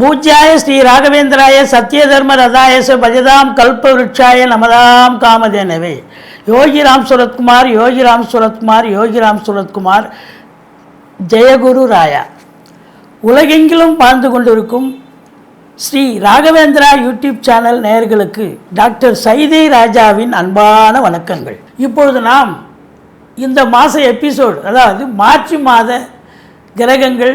பூஜ்யாய ஸ்ரீ ராகவேந்திராய சத்யதர்ம ரதாயச பஜதாம் கல்பவருட்சாய நமதாம் காமதேனவே. யோகிராம் சுரத்குமார் யோகிராம் சுரத்குமார் யோகிராம் சுரத்குமார். ஜெயகுரு ராயா. உலகெங்கிலும் வாழ்ந்து கொண்டிருக்கும் ஸ்ரீ ராகவேந்திரா யூடியூப் சேனல் நேயர்களுக்கு டாக்டர் சைதை ராஜாவின் அன்பான வணக்கங்கள். இப்பொழுது நாம் இந்த மாத எபிசோடு அதாவது மார்ச் மாத கிரகங்கள்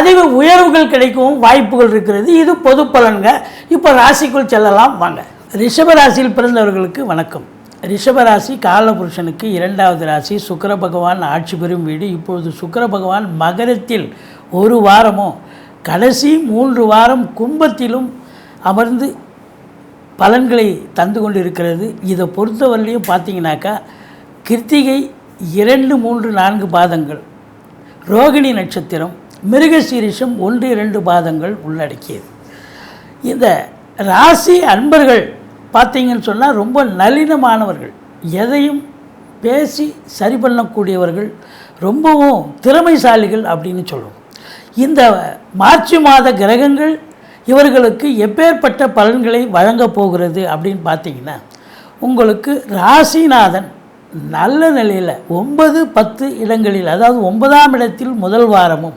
பதிவு உயர்வுகள் கிடைக்கவும் வாய்ப்புகள் இருக்கிறது. இது பொது பலன்க. இப்போ ராசிக்குள் செல்லலாம். வாங்க. ரிஷபராசியில் பிறந்தவர்களுக்கு வணக்கம். ரிஷபராசி காலபுருஷனுக்கு இரண்டாவது ராசி. சுக்கர பகவான் ஆட்சி பெறும் வீடு. இப்பொழுது சுக்கர பகவான் மகரத்தில் ஒரு வாரமும் கடைசி மூன்று வாரம் கும்பத்திலும் அமர்ந்து பலன்களை தந்து கொண்டு இருக்கிறது இதை பொறுத்தவரையிலையும் பார்த்தீங்கன்னாக்கா கிருத்திகை இரண்டு மூன்று நான்கு பாதங்கள். ரோகிணி நட்சத்திரம் மிருகசீரிஷம் ஒன்று இரண்டு பாதங்கள் உள்ளடக்கியது. இந்த ராசி அன்பர்கள் பார்த்தீங்கன்னு சொன்னால் ரொம்ப நளினமானவர்கள். எதையும் பேசி சரி பண்ணக்கூடியவர்கள் ரொம்பவும் திறமைசாலிகள் அப்படின்னு சொல்லுவோம் இந்த மார்ச் மாத கிரகங்கள் இவர்களுக்கு எப்பேற்பட்ட பலன்களை வழங்கப் போகிறது அப்படின்னு பார்த்தீங்கன்னா உங்களுக்கு ராசிநாதன் நல்ல நிலையில் ஒன்பது பத்து இடங்களில் அதாவது ஒன்பதாம் இடத்தில் முதல் வாரமும்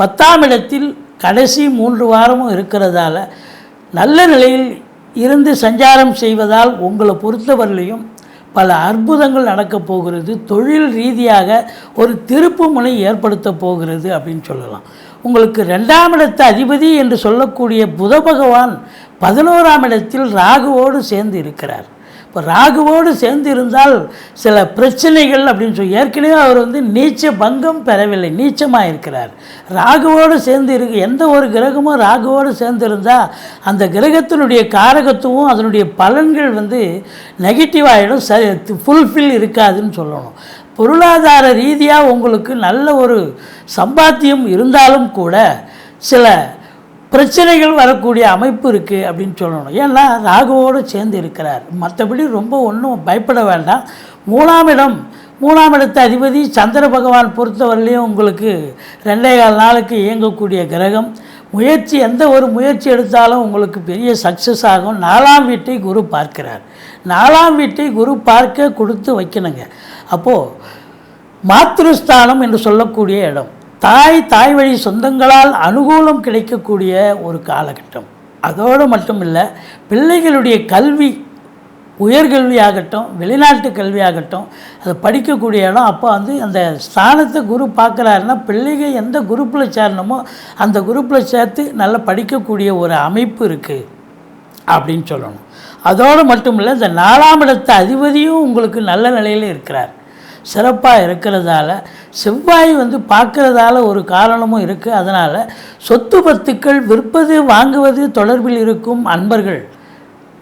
பத்தாம் இடத்தில் கடைசி மூன்று வாரமும் இருக்கிறதால நல்ல நிலையில் இருந்து சஞ்சாரம் செய்வதால் உங்களை பொறுத்தவரையிலையும் பல அற்புதங்கள் நடக்கப் போகிறது. தொழில் ரீதியாக ஒரு திருப்பு முனை ஏற்படுத்த போகிறது அப்படின்னு சொல்லலாம். உங்களுக்கு ரெண்டாம் இடத்து அதிபதி என்று சொல்லக்கூடிய புத பகவான் பதினோராம் இடத்தில் ராகுவோடு சேர்ந்து இருக்கிறார். இப்போ ராகுவோடு சேர்ந்து இருந்தால் சில பிரச்சனைகள் அப்படின்னு சொல்லி ஏற்கனவே அவர் வந்து நீச்ச பங்கம் பெறவில்லை நீச்சமாக இருக்கிறார் ராகுவோடு சேர்ந்து இருக்கு எந்த ஒரு கிரகமும் ராகுவோடு சேர்ந்து இருந்தால் அந்த கிரகத்தினுடைய காரகத்துவம் அதனுடைய பலன்கள் வந்து நெகட்டிவ் ஆகிடும் ச ஃபுல்ஃபில் இருக்காதுன்னு சொல்லணும். பொருளாதார ரீதியாக உங்களுக்கு நல்ல ஒரு சம்பாத்தியம் இருந்தாலும் கூட சில பிரச்சனைகள் வரக்கூடிய அமைப்பு இருக்குது அப்படின்னு சொல்லணும். ஏன்னா ராகுவோடு சேர்ந்து இருக்கிறார். மற்றபடி ரொம்ப ஒன்றும் பயப்பட வேண்டாம். மூணாம் இடம் மூணாம் இடத்து அதிபதி சந்திர பகவான் பொறுத்தவரையிலையும் உங்களுக்கு ரெண்டே கால் நாளுக்கு இயங்கக்கூடிய கிரகம். முயற்சி எந்த ஒரு முயற்சி எடுத்தாலும் உங்களுக்கு பெரிய சக்ஸஸ் ஆகும். நாலாம் வீட்டை குரு பார்க்கிறார். நாலாம் வீட்டை குரு பார்க்க கொடுத்து வைக்கணுங்க. அப்போது மாத்ருஸ்தானம் என்று சொல்லக்கூடிய இடம். தாய் தாய் வழி சொந்தங்களால் அனுகூலம் கிடைக்கக்கூடிய ஒரு காலகட்டம். அதோடு மட்டும் இல்லை பிள்ளைகளுடைய கல்வி உயர்கல்வியாகட்டும் வெளிநாட்டு கல்வியாகட்டும் அதை படிக்கக்கூடிய இடம். அப்போ வந்து அந்த ஸ்தானத்தை குரு பார்க்குறாருன்னா பிள்ளைங்க எந்த குரூப்பில் சேரணுமோ அந்த குரூப்பில் சேர்த்து நல்லா படிக்கக்கூடிய ஒரு அமைப்பு இருக்குது அப்படின்னு சொல்லணும். அதோடு மட்டும் இல்லை இந்த நாலாம் இடத்து அதிபதியும் உங்களுக்கு நல்ல நிலையில் இருக்கிறார். சிறப்பாக இருக்கிறதால செவ்வாய் வந்து பார்க்கறதால ஒரு காரணமும் இருக்குது அதனால் சொத்து பத்துக்கள் விற்பது வாங்குவது தொடர்பில் இருக்கும் அன்பர்கள்.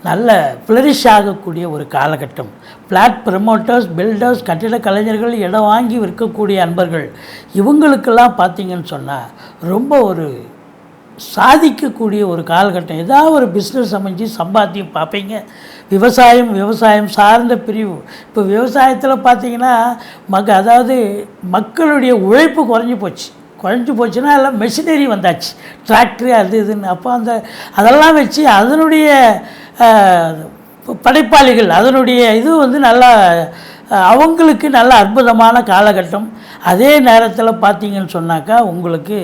நல்ல ஃப்ளரிஷ் ஆகக்கூடிய ஒரு காலகட்டம். ஃப்ளாட் ப்ரமோட்டர்ஸ் பில்டர்ஸ் கட்டிட கலைஞர்கள் இடம் வாங்கி விற்கக்கூடிய அன்பர்கள். இவங்களுக்கெல்லாம் பார்த்திங்கன்னு சொன்னால் ரொம்ப ஒரு சாதிக்கக்கூடிய ஒரு காலகட்டம். ஏதாவது ஒரு பிஸ்னஸ் அமைஞ்சு சம்பாத்தியம் பார்ப்பீங்க. விவசாயம் விவசாயம் சார்ந்த பிரிவு. இப்போ விவசாயத்தில் பார்த்தீங்கன்னா மக்க அதாவது மக்களுடைய உழைப்பு குறைஞ்சி போச்சு. குறைஞ்சி போச்சுன்னா எல்லாம் மெஷினரி வந்தாச்சு. டிராக்டரு அது இதுன்னு. அப்போ அந்த அதெல்லாம் வச்சு அதனுடைய படைப்பாளிகள் அதனுடைய இது வந்து நல்லா அவங்களுக்கு நல்ல அற்புதமான காலகட்டம். அதே நேரத்தில் பார்த்தீங்கன்னு சொன்னாக்கா உங்களுக்கு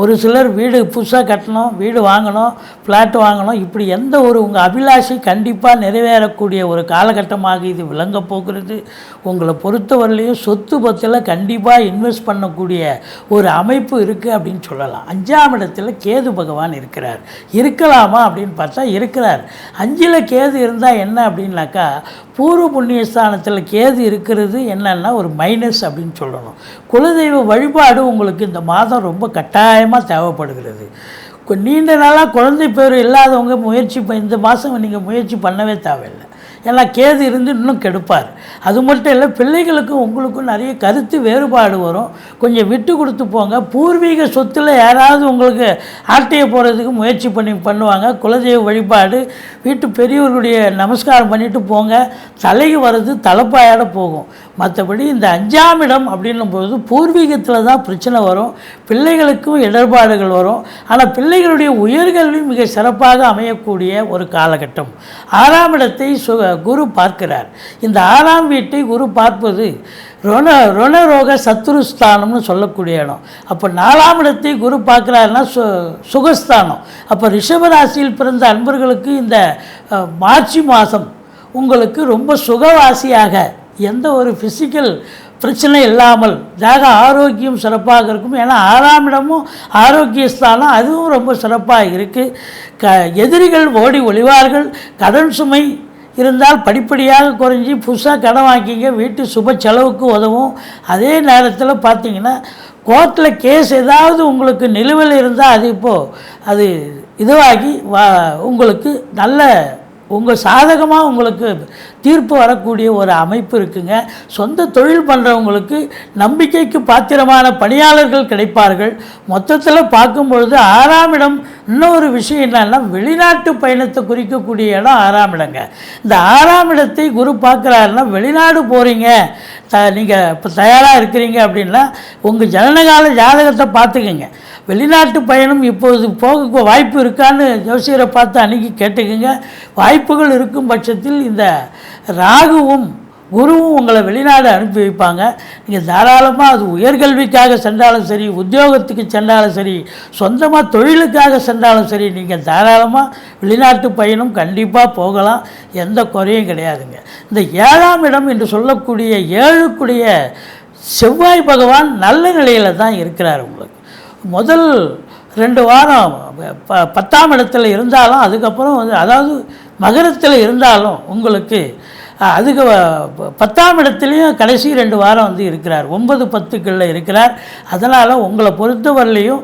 ஒரு சிலர் வீடு புதுசாக கட்டணும் வீடு வாங்கணும் ஃப்ளாட் வாங்கணும் இப்படி எந்த ஒரு உங்கள் அபிலாஷை கண்டிப்பாக நிறைவேறக்கூடிய ஒரு காலகட்டமாக இது விளங்க போகிறது. உங்களை பொறுத்தவரையிலையும் சொத்து பத்தில் கண்டிப்பாக இன்வெஸ்ட் பண்ணக்கூடிய ஒரு அமைப்பு இருக்குது அப்படின்னு சொல்லலாம். அஞ்சாம் இடத்துல கேது பகவான் இருக்கிறார். இருக்கலாமா அப்படின்னு பார்த்தா இருக்கிறார். அஞ்சில் கேது இருந்தால் என்ன அப்படின்னாக்கா பூர்வ புண்ணியஸ்தானத்தில் கேது இருக்கிறது என்னன்னா ஒரு மைனஸ் அப்படின்னு சொல்லணும். குலதெய்வ வழிபாடு உங்களுக்கு இந்த மாதம் ரொம்ப கட்டாயமாக தேவைப்படுகிறது. நீண்ட நாளாக குழந்தை பேர் இல்லாதவங்க முயற்சி ப- இந்த மாதம் நீங்கள் முயற்சி பண்ணவே தேவையில்லை. ஏன்னா கேது இருந்து இன்னும் கெடுப்பார். அது மட்டும் இல்லை பிள்ளைகளுக்கும் உங்களுக்கும் நிறைய கருத்து வேறுபாடு வரும். கொஞ்சம் விட்டு கொடுத்து போங்க. பூர்வீக சொத்தில் யாராவது உங்களுக்கு ஆட்டைய போகிறதுக்கு முயற்சி பண்ணி பண்ணுவாங்க. குலதெய்வ வழிபாடு வீட்டு பெரியவர்களுடைய நமஸ்காரம் பண்ணிவிட்டு போங்க. தலைக்கு வர்றது தலைப்பாயோட போகும். மற்றபடி இந்த அஞ்சாம் இடம் அப்படின்னும் போது பூர்வீகத்தில் தான் பிரச்சனை வரும். பிள்ளைகளுக்கும் இடர்பாடுகள் வரும். ஆனால் பிள்ளைகளுடைய உயர்கல்வி மிக சிறப்பாக அமையக்கூடிய ஒரு காலகட்டம். ஆறாம் இடத்தை சு குரு பார்க்கிறார். இந்த ஆறாம் வீட்டை குரு பார்ப்பது ருண ருணரோக சத்துருஸ்தானம்னு சொல்லக்கூடிய இடம். அப்போ நாலாம் இடத்தை குரு பார்க்குறாருன்னா சு சுகஸ்தானம். அப்போ ரிஷபராசியில் பிறந்த அன்பர்களுக்கு இந்த மார்ச் மாதம் உங்களுக்கு ரொம்ப சுகவாசியாக எந்த ஒரு ஃபிசிக்கல் பிரச்சனை இல்லாமல் தேக ஆரோக்கியம் சிறப்பாக இருக்கும். ஏன்னா ஆறாம் இடமும் ஆரோக்கிய ஸ்தானம் அதுவும் ரொம்ப சிறப்பாக இருக்குது க எதிரிகள் ஓடி ஒளிவார்கள். கடன் சுமை இருந்தால் படிப்படியாக குறைஞ்சி புதுசாக கடன் வாங்கிங்க வீட்டு சுப செலவுக்கு உதவும். அதே நேரத்தில் பார்த்தீங்கன்னா கோர்ட்டில் கேஸ் ஏதாவது உங்களுக்கு நிலுவையில் இருந்தால் அது இப்போது அது இதுவாகி வா உங்களுக்கு நல்ல உங்கள் சாதகமாக உங்களுக்கு தீர்ப்பு வரக்கூடிய ஒரு அமைப்பு இருக்குங்க. சொந்த தொழில் பண்ணுறவங்களுக்கு நம்பிக்கைக்கு பாத்திரமான பணியாளர்கள் கிடைப்பார்கள். மொத்தத்தில் பார்க்கும் பொழுது ஆறாம் இடம் இன்னொரு விஷயம் என்னன்னா வெளிநாட்டு பயணத்தை குறிக்கக்கூடிய இடம் ஆறாம் இடங்க. இந்த ஆறாம் இடத்தை குரு பார்க்குறாருன்னா வெளிநாடு போகிறீங்க த நீங்கள் இப்போ தயாராக இருக்கிறீங்க அப்படின்னா உங்கள் ஜனனகால ஜாதகத்தை பார்த்துக்குங்க. வெளிநாட்டு பயணம் இப்போது போக வாய்ப்பு இருக்கான்னு ஜோசியரை பார்த்து அன்றைக்கி கேட்டுக்குங்க. வாய்ப்புகள் இருக்கும் பட்சத்தில் இந்த ராகுவும் குருவும் உங்களை வெளிநாடு அனுப்பி வைப்பாங்க. நீங்கள் தாராளமாக அது உயர்கல்விக்காக சென்றாலும் சரி உத்தியோகத்துக்கு சென்றாலும் சரி சொந்தமாக தொழிலுக்காக சென்றாலும் சரி நீங்கள் தாராளமாக வெளிநாட்டு பயணம் கண்டிப்பாக போகலாம். எந்த குறையும் கிடையாதுங்க. இந்த ஏழாம் இடம் என்று சொல்லக்கூடிய ஏழுக்குடைய செவ்வாய் பகவான் நல்ல நிலையில் தான் இருக்கிறார் உங்களுக்கு. முதல் ரெண்டு வாரம் ப பத்தாம் இடத்துல இருந்தாலும் அதுக்கப்புறம் வந்து அதாவது மகரத்தில் இருந்தாலும் உங்களுக்கு அதுக்கு பத்தாம் இடத்துலையும் கடைசி ரெண்டு வாரம் வந்து இருக்கிறார். ஒன்பது பத்துக்களில் இருக்கிறார். அதனால் உங்களை பொறுத்தவரையிலையும்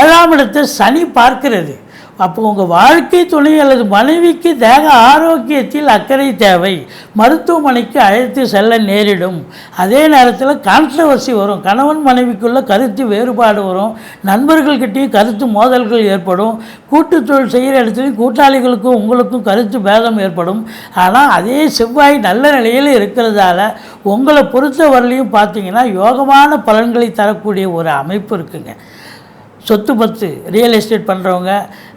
ஏழாம் இடத்தை சனி பார்க்கிறது. அப்போ உங்கள் வாழ்க்கை துணை அல்லது மனைவிக்கு தேக ஆரோக்கியத்தில் அக்கறை தேவை. மருத்துவமனைக்கு அழைத்து செல்ல நேரிடும். அதே நேரத்தில் கான்ட்ரவர்சி வரும். கணவன் மனைவிக்குள்ள கருத்து வேறுபாடு வரும். நண்பர்கள்கிட்டையும் கருத்து மோதல்கள் ஏற்படும். கூட்டுத் தொழில் செய்கிற இடத்துலையும் கூட்டாளிகளுக்கும் உங்களுக்கும் கருத்து பேதம் ஏற்படும். ஆனால் அதே செவ்வாய் நல்ல நிலையில் இருக்கிறதால உங்களை பொறுத்த வரலையும் பார்த்தீங்கன்னா யோகமான பலன்களை தரக்கூடிய ஒரு அமைப்பு இருக்குங்க. சொத்து பத்து ரியல் எஸ்டேட் பண்ணுறவங்க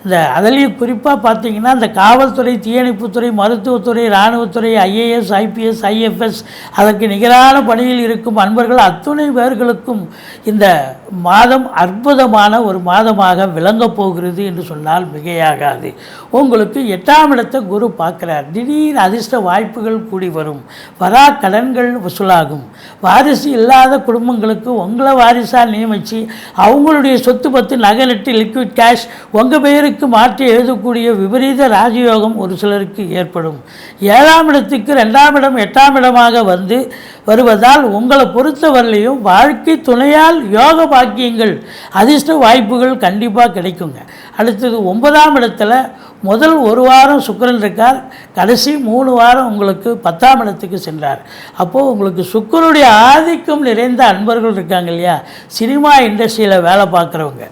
இந்த அதுலேயும் குறிப்பாக பார்த்தீங்கன்னா இந்த காவல்துறை தீயணைப்புத்துறை மருத்துவத்துறை இராணுவத்துறை ஐஏஎஸ் ஐபிஎஸ் ஐஎஃப்எஸ் அதற்கு நிகரான பணியில் இருக்கும் அன்பர்கள் அத்துணை பேர்களுக்கும் இந்த மாதம் அற்புதமான ஒரு மாதமாக விளங்கப் போகிறது என்று சொன்னால் மிகையாகாது. உங்களுக்கு எட்டாம் இடத்தை குரு பார்க்குறார். திடீர் அதிர்ஷ்ட வாய்ப்புகள் கூடி வரும். வரா கடன்கள் வசூலாகும். வாரிசு இல்லாத குடும்பங்களுக்கு உங்களை வாரிசாக நியமித்து அவங்களுடைய சொத்து பத்து நகை லிக்விட் கேஷ் உங்கள் பெயருக்கு மாற்றி எழுதக்கூடிய விபரீத ராஜயோகம் ஒரு சிலருக்கு ஏற்படும். ஏழாம் இடத்துக்கு ரெண்டாம் இடம் எட்டாம் இடமாக வந்து வருவதால் உங்களை பொறுத்தவரையிலையும் வாழ்க்கை துணையால் யோக பாக்கியங்கள் அதிர்ஷ்ட வாய்ப்புகள் கண்டிப்பாக கிடைக்குங்க. அடுத்தது ஒன்பதாம் இடத்துல முதல் ஒரு வாரம் சுக்கரன் இருக்கார் கடைசி மூணு வாரம் உங்களுக்கு பத்தாம் இடத்துக்கு சென்றார். அப்போது உங்களுக்கு சுக்கரனுடைய ஆதிக்கம் நிறைந்த அன்பர்கள் இருக்காங்க இல்லையா? சினிமா இண்டஸ்ட்ரியில் வேலை பார்க்குறவங்க.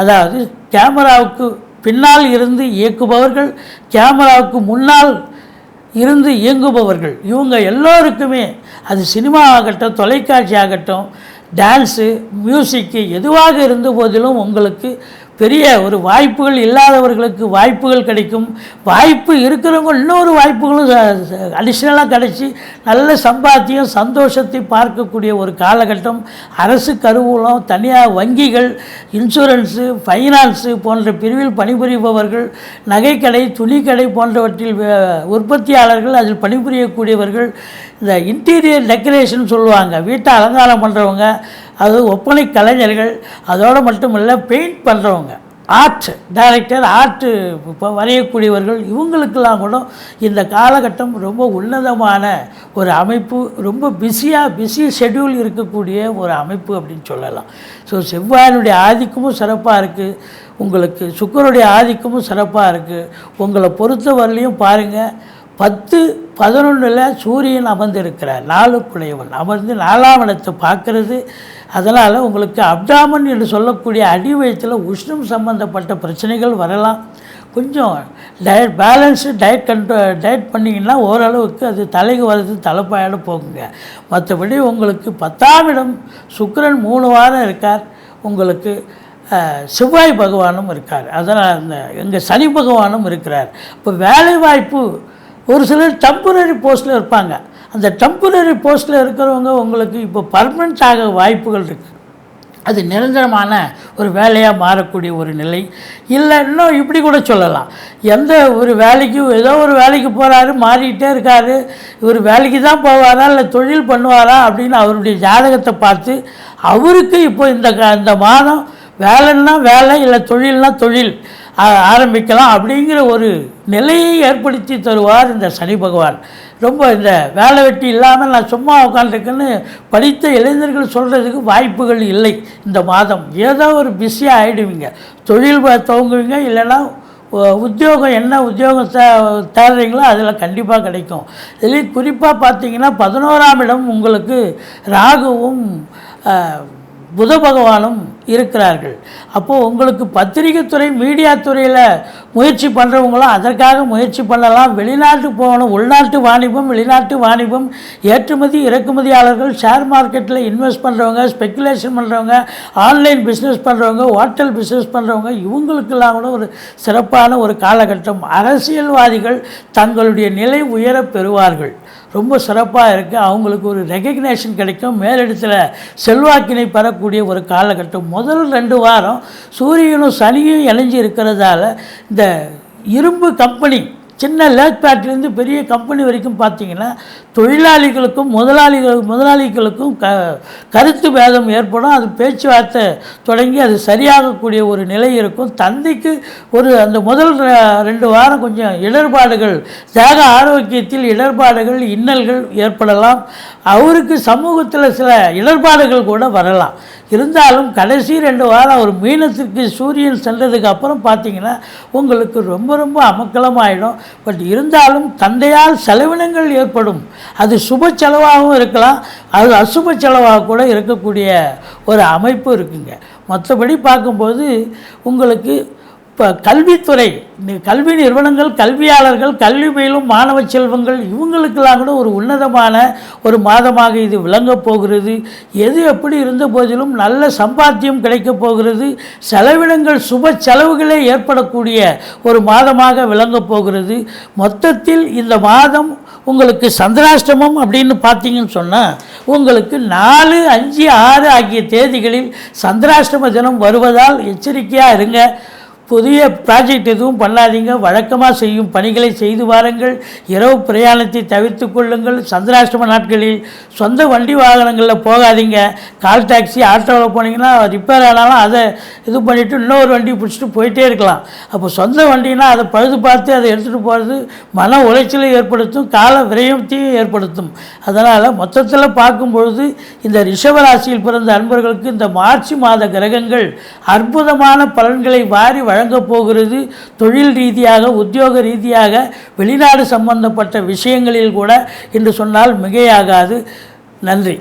அதாவது கேமராவுக்கு பின்னால் இருந்து இயக்குபவர்கள் கேமராவுக்கு முன்னால் இருந்து இயங்குபவர்கள் இவங்க எல்லோருக்குமே அது சினிமா ஆகட்டும் தொலைக்காட்சி ஆகட்டும் டான்ஸு மியூசிக்கு எதுவாக இருந்த போதிலும் உங்களுக்கு பெரிய ஒரு வாய்ப்புகள் இல்லாதவர்களுக்கு வாய்ப்புகள் கிடைக்கும். வாய்ப்பு இருக்கிறவங்க இன்னொரு வாய்ப்புகளும் அடிஷ்னலாக கிடைச்சி நல்ல சம்பாத்தியம் சந்தோஷத்தை பார்க்கக்கூடிய ஒரு காலகட்டம். அரசு கருவூலம் தனியார் வங்கிகள் இன்சூரன்ஸு ஃபைனான்ஸு போன்ற பிரிவில் பணிபுரிபவர்கள் நகைக்கடை துணிக்கடை போன்றவற்றில் உற்பத்தியாளர்கள் அதில் பணிபுரியக்கூடியவர்கள் இந்த இன்டீரியர் டெக்கரேஷன் சொல்லுவாங்க. வீட்டை அலங்காரம் பண்ணுறவங்க அது ஒப்பனை கலைஞர்கள் அதோடு மட்டும் இல்லை பெயிண்ட் பண்ணுறவங்க ஆர்ட் டைரக்டர் ஆர்ட்டு இப்போ வரையக்கூடியவர்கள் இவங்களுக்கெல்லாம் கூட இந்த காலகட்டம் ரொம்ப உன்னதமான ஒரு அமைப்பு ரொம்ப பிஸியாக பிஸி ஷெட்யூல் இருக்கக்கூடிய ஒரு அமைப்பு அப்படின்னு சொல்லலாம். ஸோ செவ்வாயினுடைய ஆதிக்கமும் சிறப்பாக இருக்குது உங்களுக்கு சுக்கரனுடைய ஆதிக்கமும் சிறப்பாக இருக்குது உங்களை பொறுத்த வரலையும் பாருங்கள் பத்து பதினொன்றில் சூரியன் அமர்ந்திருக்கிறார். நாலுக்குடையவன் அமர்ந்து நாலாம் இடத்தை பார்க்கறது. அதனால் உங்களுக்கு அப்டாமன் என்று சொல்லக்கூடிய அடி வயிற்றில் உஷ்ணம் சம்பந்தப்பட்ட பிரச்சனைகள் வரலாம். கொஞ்சம் diet balance diet control diet பண்ணிங்கன்னா ஓரளவுக்கு அது தலைக்கு வர்றது தலைப்பாயோட போகுங்க. மற்றபடி உங்களுக்கு பத்தாம் இடம் சுக்கரன் மூணு வாரம் இருக்கார். உங்களுக்கு செவ்வாய் பகவானும் இருக்கார். அதனால் அந்த எங்கள் சனி பகவானும் இருக்கிறார். இப்போ வேலை வாய்ப்பு ஒரு சிலர் டெம்பரரி போஸ்ட்டில் இருப்பாங்க. அந்த டெம்பரரி போஸ்ட்டில் இருக்கிறவங்க உங்களுக்கு இப்போ பர்மனெண்ட் ஆக வாய்ப்புகள் இருக்குது அது நிரந்தரமான ஒரு வேலையாக மாறக்கூடிய ஒரு நிலை. இல்லை இன்னும் இப்படி கூட சொல்லலாம். எந்த ஒரு வேலைக்கு ஏதோ ஒரு வேலைக்கு போகிறாரு மாறிக்கிட்டே இருக்காரு இவர் வேலைக்கு தான் போவாரா இல்லை தொழில் பண்ணுவாரா அப்படின்னு அவருடைய ஜாதகத்தை பார்த்து அவருக்கு இப்போ இந்த இந்த மாதம் வேலைன்னா வேலை இல்லை தொழில்னா தொழில் ஆரம்பிக்கலாம் அப்படிங்கிற ஒரு நிலையை ஏற்படுத்தி தருவார் இந்த சனி பகவான். ரொம்ப இந்த வேலை வெட்டி இல்லாமல் நான் சும்மா உட்காந்துருக்குன்னு படித்த இளைஞர்கள் சொல்கிறதுக்கு வாய்ப்புகள் இல்லை இந்த மாதம். ஏதோ ஒரு பிஸியாக ஆகிடுவீங்க தொழில் துவங்குவீங்க இல்லைன்னா உத்தியோகம் என்ன உத்தியோகம் தே தேடுறீங்களோ அதில் கண்டிப்பாக கிடைக்கும். இதுலேயும் குறிப்பாக பார்த்தீங்கன்னா பதினோராம் இடம் உங்களுக்கு ராகுவும் புத பகவானும் இருக்கிறார்கள். அப்போது உங்களுக்கு பத்திரிகை துறை மீடியா துறையில் முயற்சி பண்ணுறவங்களும் அதற்காக முயற்சி பண்ணலாம். வெளிநாட்டு போகணும். உள்நாட்டு வாணிபம் வெளிநாட்டு வாணிபம் ஏற்றுமதி இறக்குமதியாளர்கள் ஷேர் மார்க்கெட்டில் இன்வெஸ்ட் பண்ணுறவங்க ஸ்பெக்குலேஷன் பண்ணுறவங்க ஆன்லைன் பிஸ்னஸ் பண்ணுறவங்க ஹோட்டல் பிஸ்னஸ் பண்ணுறவங்க இவங்களுக்கெல்லாம் கூட ஒரு சிறப்பான ஒரு காலகட்டம். அரசியல்வாதிகள் தங்களுடைய நிலை உயர பெறுவார்கள். ரொம்ப சிறப்பாக இருக்குது அவங்களுக்கு ஒரு ரெகக்னேஷன் கிடைக்கும். மேலிடத்தில் செல்வாக்கினை பெறக்கூடிய ஒரு காலகட்டம். முதல் ரெண்டு வாரம் சூரியனும் சனியும் இணைஞ்சு இருக்கிறதால இந்த இரும்பு கம்பெனி சின்ன லேக் பேட்லேருந்து பெரிய கம்பெனி வரைக்கும் பார்த்தீங்கன்னா தொழிலாளிகளுக்கும் முதலாளிகள் முதலாளிகளுக்கும் க கருத்து பேதம் ஏற்படும். அது பேச்சுவார்த்தை தொடங்கி அது சரியாகக்கூடிய ஒரு நிலை இருக்கும். தந்தைக்கு ஒரு அந்த முதல் ரெண்டு வாரம் கொஞ்சம் இடர்பாடுகள் தேக ஆரோக்கியத்தில் இடர்பாடுகள் இன்னல்கள் ஏற்படலாம். அவருக்கு சமூகத்தில் சில இடர்பாடுகள் கூட வரலாம். இருந்தாலும் கடைசி ரெண்டு வாரம் ஒரு மீனத்திற்கு சூரியன் சென்றதுக்கு அப்புறம் பார்த்தீங்கன்னா உங்களுக்கு ரொம்ப ரொம்ப அமக்கலமாயிடும். பட் இருந்தாலும் தந்தையால் செலவினங்கள் ஏற்படும். அது சுப செலவாகவும் இருக்கலாம். அது அசுப செலவாக கூட இருக்கக்கூடிய ஒரு அமைப்பு இருக்குங்க. மற்றபடி பார்க்கும்போது உங்களுக்கு இப்போ கல்வித்துறை கல்வி நிறுவனங்கள் கல்வியாளர்கள் கல்வி பயிலும் மாணவ செல்வங்கள் இவங்களுக்கெல்லாம் கூட ஒரு உன்னதமான ஒரு மாதமாக இது விளங்கப் போகிறது. எது எப்படி இருந்த போதிலும் நல்ல சம்பாத்தியம் கிடைக்கப் போகிறது. செலவினங்கள் சுப செலவுகளே ஏற்படக்கூடிய ஒரு மாதமாக விளங்கப் போகிறது. மொத்தத்தில் இந்த மாதம் உங்களுக்கு சந்திராஷ்டமம் அப்படின்னு பார்த்தீங்கன்னு சொன்னால் உங்களுக்கு நாலு அஞ்சு ஆறு ஆகிய தேதிகளில் சந்திராஷ்டம தினம் வருவதால் எச்சரிக்கையாக இருங்க. புதிய ப்ராஜெக்ட் எதுவும் பண்ணாதீங்க. வழக்கமாக செய்யும் பணிகளை செய்து வாருங்கள். இரவு பிரயாணத்தை தவிர்த்து கொள்ளுங்கள். சந்திராஷ்டம நாட்களில் சொந்த வண்டி வாகனங்களில் போகாதீங்க. கால் டாக்ஸி ஆட்டோவில் போனீங்கன்னா ரிப்பேர் ஆனாலும் அதை இது பண்ணிவிட்டு இன்னொரு வண்டி பிடிச்சிட்டு போயிட்டே இருக்கலாம். அப்போ சொந்த வண்டினா அதை பழுது பார்த்து அதை எடுத்துகிட்டு போகிறது மன உளைச்சலை ஏற்படுத்தும் கால விரயத்தையும் ஏற்படுத்தும். அதனால் மொத்தத்தில் பார்க்கும்பொழுது இந்த ரிஷபராசியில் பிறந்த அன்பர்களுக்கு இந்த மார்ச் மாத கிரகங்கள் அற்புதமான பலன்களை வாரி வழங்கப் போகிறது தொழில் ரீதியாக உத்தியோக ரீதியாக வெளிநாடு சம்பந்தப்பட்ட விஷயங்களில் கூட என்று சொன்னால் மிகையாகாது. நன்றி.